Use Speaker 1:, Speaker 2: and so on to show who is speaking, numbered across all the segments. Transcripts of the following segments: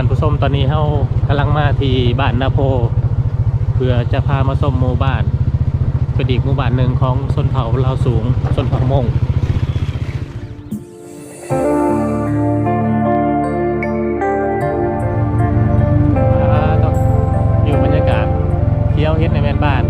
Speaker 1: ท่านผู้ชมตอนนี้เฮากำลังมาที่บ้านนาโพ เพื่อจะพามาส้มหมู่บ้านเป็นอีกหมู่บ้านหนึ่งของชนเผ่าลาวสูงชนเผ่ามงอ่าต้องอยู่บรรยากาศเที่ยวเฮ็ดในแม่นบ้าน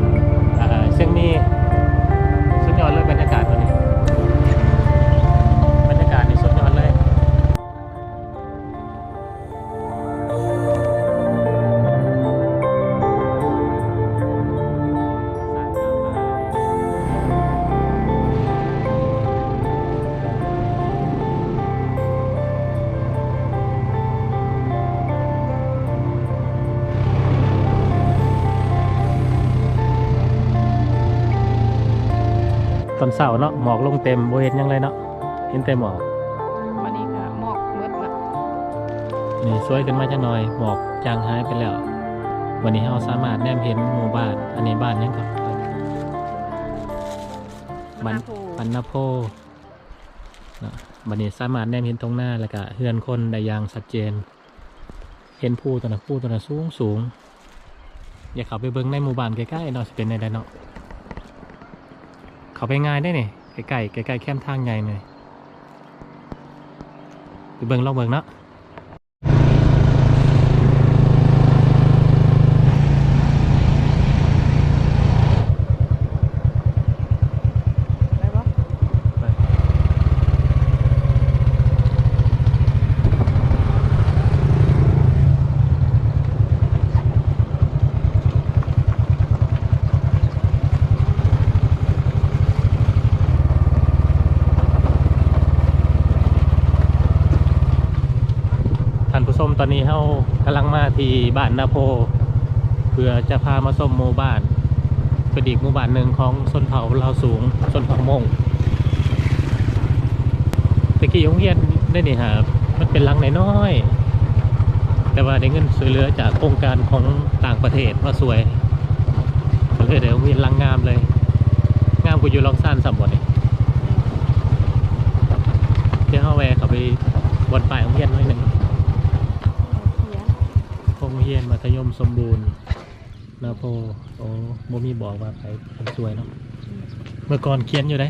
Speaker 1: ตอนเสาร์เนาะหมอกลงเต็มโบเห็นหยังเลยเนาะเห็นแต่หมอก
Speaker 2: วันนี้ก็หมอกมืดละ
Speaker 1: นี่ช่วยกันมาจังหน่อยหมอกจางหายไปแล้ว วันนี้เราสามารถแนมเห็นหมู่บ้าน อันนี้บ้านหยังก่อนบ้าน
Speaker 2: นาโพ
Speaker 1: บ้านนาโพเนาะวันนี้สามารถแนมเห็นตรงหน้าแล้วก็เฮือนคนได้อย่างชัดเจน เห็นผู้ตัวน่ะผู้ตัวน่ะสูงสูง อย่าเข้าไปเบิ่งในหมู่บ้านใกล้ๆเนาะสิเป็นในใดเนาะ เขาไปง่ายได้นี่ใกล้ๆใกล้ๆแคมทางใหญ่เลยไปเบิ่งลองเบิ่งเนาะ
Speaker 2: ได้ปะ
Speaker 1: ท่านผู้ชม ตอนนี้เรากำลังมาที่บ้านนาโพ เพื่อจะพามาส้มหมู่บ้านเป็นอีกหมู่บ้านหนึ่งของชนเผ่าลาวสูงชนเผ่ามงตะกี้โรงเรียนได้นี่ครับมันเป็นลังน้อยๆแต่ว่าได้เงินช่วยเหลือจากโครงการของต่างประเทศมาสวยเลยได้โรงเรียนหลังงามเลย งามกว่าอยู่ลองซ่านสัมบัติเดี๋ยวเข้าแวะเขาไปบนป่ายโรงเรียนหน่อยหนึ่ง
Speaker 2: เรี
Speaker 1: ยนมัธยมสมบูรณ์นาโพโอ้โมมีบอกว่าไปทำสวยเนาะเมื่อก่อนเขียนอยู่ได้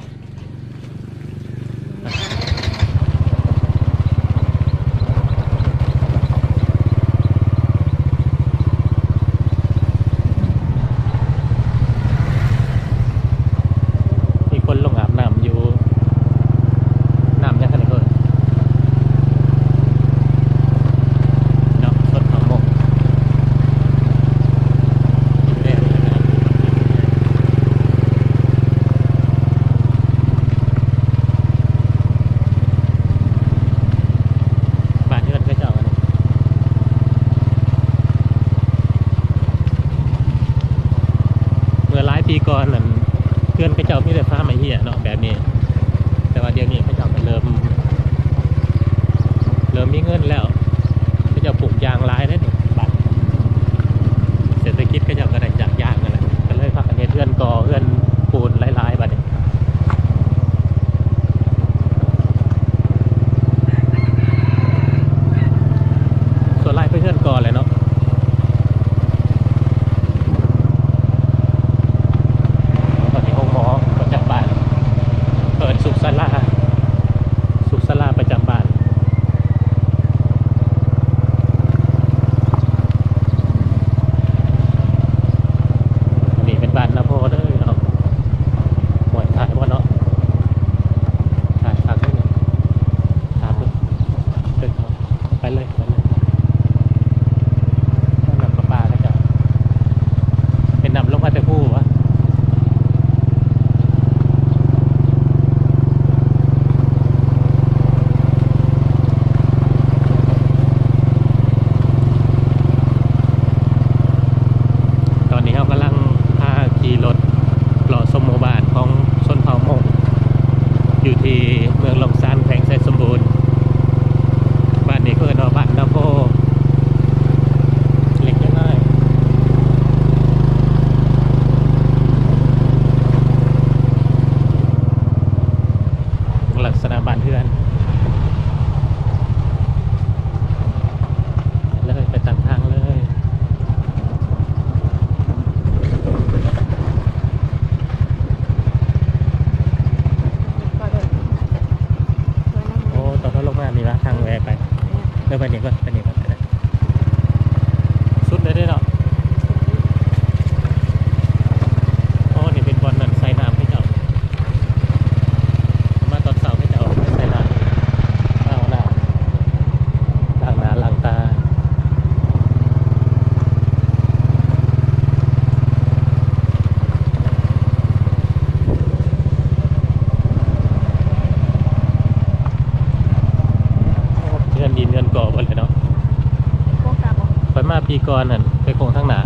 Speaker 1: ก่อนนั่นไปโคงทั้งหนา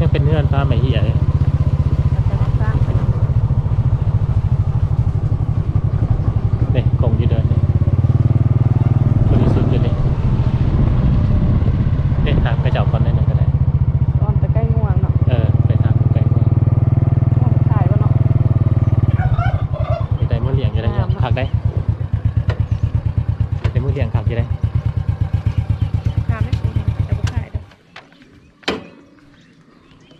Speaker 1: ยังเป็นเงื่อนฟ้าใหม่เหี้ยเลย
Speaker 2: มันจะสร้างไปเนาะ
Speaker 1: เนี่ยกงอยู่เดินเนี่ยบริสุทธิ์อยู่นี่เด็ดทางไปเจ้าก่อนได้หนึ่งก็ได้
Speaker 2: ตอนไปใกล้ง่วงเนาะ
Speaker 1: เออ ไปทางไปเมือง
Speaker 2: ห้องถ่ายบ่เนาะ
Speaker 1: มีได้มือเลี้ยงอยู่ได้ยัง
Speaker 2: งามเนอะ
Speaker 1: ขักได้ได้มือเลี้ยงขักอยู่ได้
Speaker 2: ถ่ายไม่ถูกแต่บ่ถ่ายเด้อ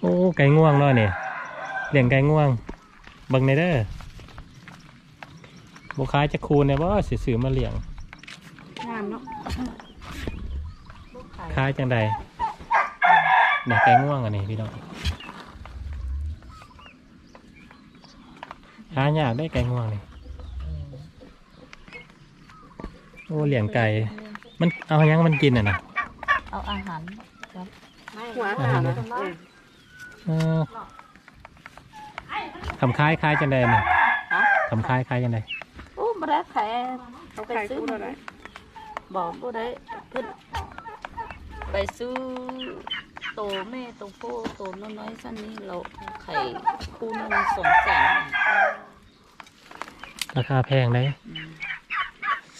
Speaker 1: โอ้ ไก่ง่วงเนาะเนี่ยเลี้ยงไก่ง่วงเบิ่งในเด้อบุคายจะคูนเนี่ยว่าสิซื้อมาเลี้ยง
Speaker 2: งามเนาะบ่ขาย
Speaker 1: คล้ายจังใดเนี่ยไก่ง่วงอันนี้พี่น้องหายากได้ไก่ง่วงนี่โอ้เลี้ยงไก่ มันเอาหยังมันกินอะนะ
Speaker 3: เอาอาหารครับ
Speaker 2: หัวอาหารนะเออ
Speaker 1: เออ คำคล้ายคล้ายจังใดนี่
Speaker 3: ฮะ
Speaker 1: คำคล้ายคล้ายจังใด
Speaker 3: โอ้บ่ได้ขายเอาไป
Speaker 2: ขาย
Speaker 3: ซื้อ
Speaker 2: คู่
Speaker 3: มา
Speaker 2: เท่าไหร่
Speaker 3: บอกบ่ได้เพิ่นไปซื้อโตแม่โตพ่อโตน้อยๆสั้นนี้เราไข่คู่หนึงสองแสน
Speaker 1: ราคาแพงได้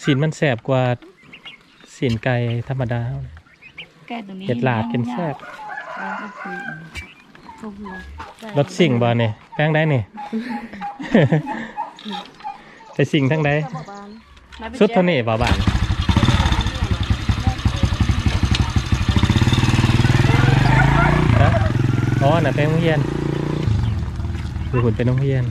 Speaker 1: สินมันแสบกว่าสินไก่ธรรมดา
Speaker 3: แก้ตัวนี้
Speaker 1: เห็ดหลาดกินแซ่บ
Speaker 3: แล้วก็คือพวกเราได้
Speaker 1: รถสิ่งบ่เนี่ยแป้งได้นี่ไปสิ่งทั้งใด
Speaker 2: นายไป
Speaker 1: สุด
Speaker 2: แจ้
Speaker 1: เท่างนี้บ่บานฮะอ๋อน่ะเป็นโรงเรียนคือหุ่นเป็นโรงเรียน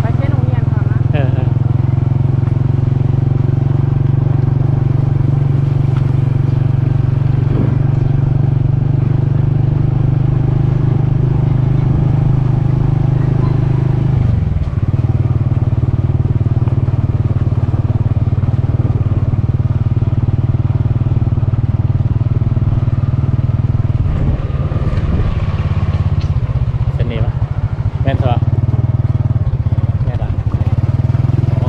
Speaker 2: ไปเช่นโรงเรียนก่อนนะ
Speaker 1: เออเออเส้นนี้ปะแม่นเถอะแม่นละโอ้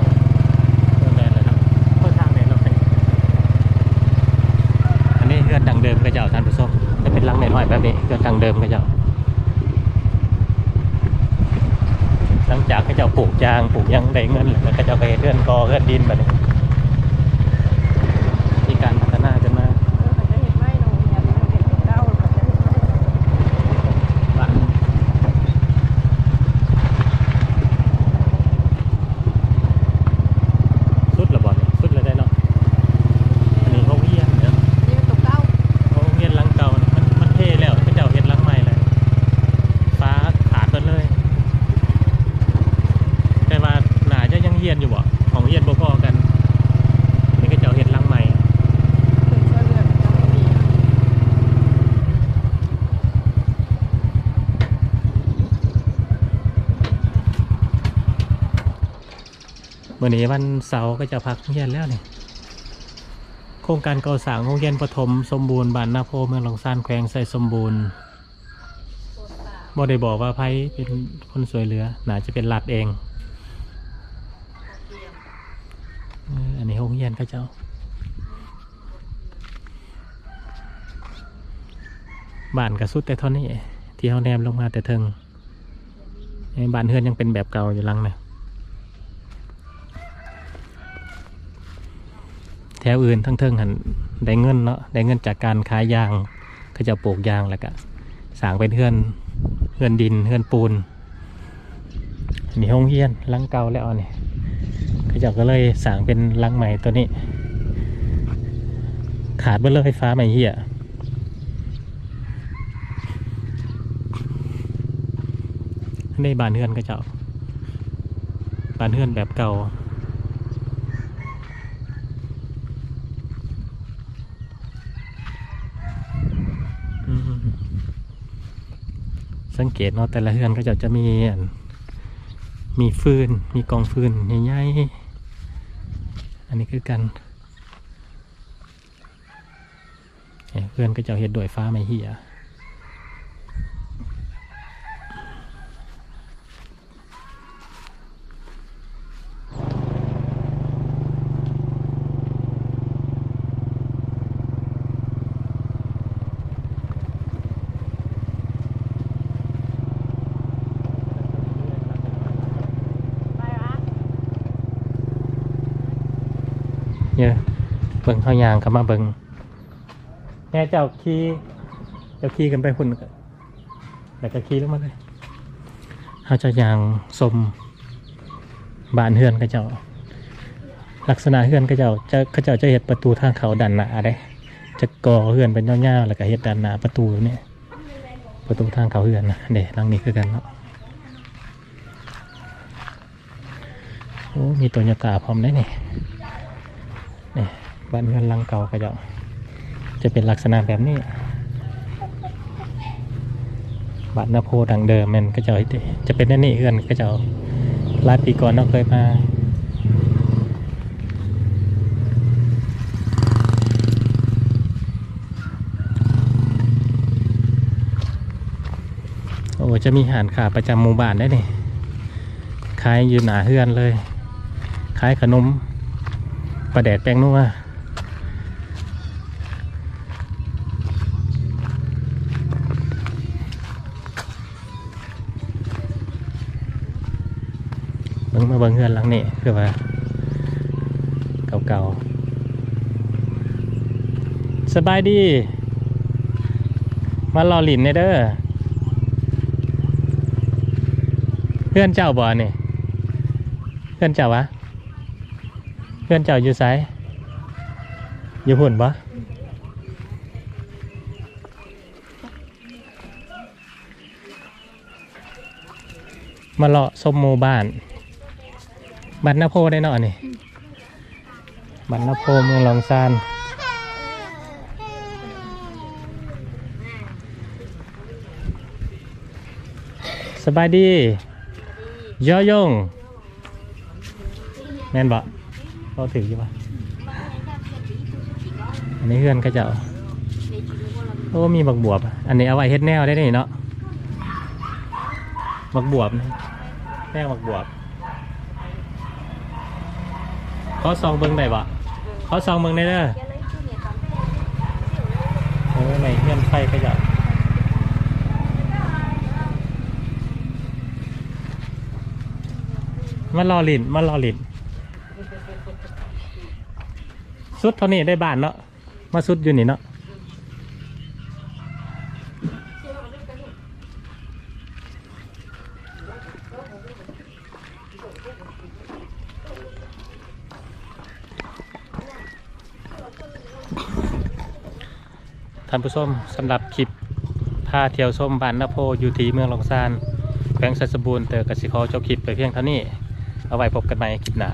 Speaker 1: แม่นเลยเนาะเข้าทางไหนเราไปอันนี้เรือนดังเดิมกระเจ้าท่านผู้ชมจะเป็นหลังน้อยๆแบบนี้เรือนดังเดิมกระเจ้า หลังจากกระเจ้าปลูกยางปลูกหยังได้ เงินมันก็จะไปเลื่อนกอเลื่อนดินแบบนี้มีการพัฒนาขึ้นมา
Speaker 2: เออเขาจะเห็นไหมโรงเรียนมันเห็นเก้าเขาจะเห็นไหม
Speaker 1: บ้านสุดละบ่เนี่ยสุดเลยได้เนาะอันนี้เขาเวียนเนาะ
Speaker 2: นี่มันตัวเก้า
Speaker 1: เขาเวียนหลังเก่าเนี่ยมันมันเท่แล้วเขาเจ้าเฮ็ดหลังใหม่เลยฟ้าขาดไปเลย แต่ว่าหนาจะยังเฮียนอยู่บ่ของเฮียนบ่พอกัน นี่ก็เจ้าเฮ็ดลังใหม่
Speaker 2: เมื่
Speaker 1: อนี้วันเสาร์ก็จะพักเฮียนแล้วนี่โครงการก่อสร้างโรงเรียนประถมสมบูรณ์บ้านนาโพเมืองหลองซานแขวงใส่สมบูรณ์บ่ได้บอกว่าไผเป็นคนสวยเหลือน่าจะเป็นรัฐเองเอออันนี้โรง เจ้า บ้านกระสุดแต่ท่านี้ที่เขาแนมลงมาแต่เทิงบ้านเฮือนยังเป็นแบบเก่าอยู่ลังเนี่ยแถวอื่นทั้งเทิงหันได้เงินเนาะได้เงินจากการขายยางก็จะปลูกยางแล้วก็สางเป็นเฮือนเฮือนดินเฮือนปูนอันนี้ห้องเฮียนลังเก่าแล้วนี่ก็ เจ้าก็เลยสั่งเป็นลังใหม่ตัวนี้ ขาดเบลเลอร์ไฟฟ้าใหม่เหี้ยในบานเฮือนก็เจ้าบานเฮือนแบบเก่าสังเกตเนาะแต่ละเฮือนก็จะจะมีมีฟืนมีกองฟืนใหญ่ๆ นนี้คือกันเพื่อนก็จะเห็ดด้วยฟ้าไม่เหี่ย เนี่ยเบิ่งเขายางกับมาเบิ่งแม่เจ้าขี่เจ้าขี่กันไปหุ่นก็แล้วก็ขี่ลงมาเลยเขาจะยางสมบานเฮือนก็เจ้า ลักษณะเฮือนก็เจ้าจะเขาเจ้าจะเห็ดประตูทางเขาดันหนาเด้จะก่อเฮือนเป็นยาวๆแล้วก็เห็ดดันหนาประตูเนี่ยประตูทางเขาเฮือนนะเด้หลังนี้คือกันเนาะโอ้มีตัวยาตาพร้อมได้นี่ นี่บ้านเฮือนหลังเก่าก็จ้าจะเป็นลักษณะแบบนี้บ้านนาโพดังเดิมมันก็จ้าจะเป็นแน่นี่เฮือนก็จ้าหลายปีก่อนเราเคยมาโอ้จะมีหารขาประจำหมู่บ้านได้นี่ขายอยู่หนาเฮือนเลย ขายขนม ลาแดดแป้งนัวเบิ่งมาเบิ่งเฮือนหลังนี่คือว่าเก่าๆ สบายดี มารอหลินเนเด้อเพื่อนเจ้าบ่นี่เพื่อนเจ้าวะ เพื่อนเจ้าอยู่ไสอยู่หุ่นบ่มาเลาะสมโมบ้าน บัตรนาโพได้เนาะนี่ บัตรนาโพเมืองลองซานสบายดีย่อยงแม่นบ่ เราถืออยู่ปะอันนี้เพื่อนก็จะโอ้มีบักบวบ อันนี้เอาไว้เฮ็ดแนวได้นี่เนาะบักบวบแนวบักบวบเขาซองเบิ้งได้บ่เขาซองเบิ้งได้เด้อโอ้ในเฮือนไฟก็จะมารอลินมารอลิน สุดเท่านี้ได้บ้านเนาะมาสุดอยู่นี่เนาะท่านผู้ชมสำหรับคลิปพาเที่ยวชมบ้านนาโพอยู่ที่เมืองลองซานแขวงสัสบูรณ์เตอกสิขอเจบคลิปไปเพียงเท่านี้ เอาไว้พบกันใหม่คลิปหน้า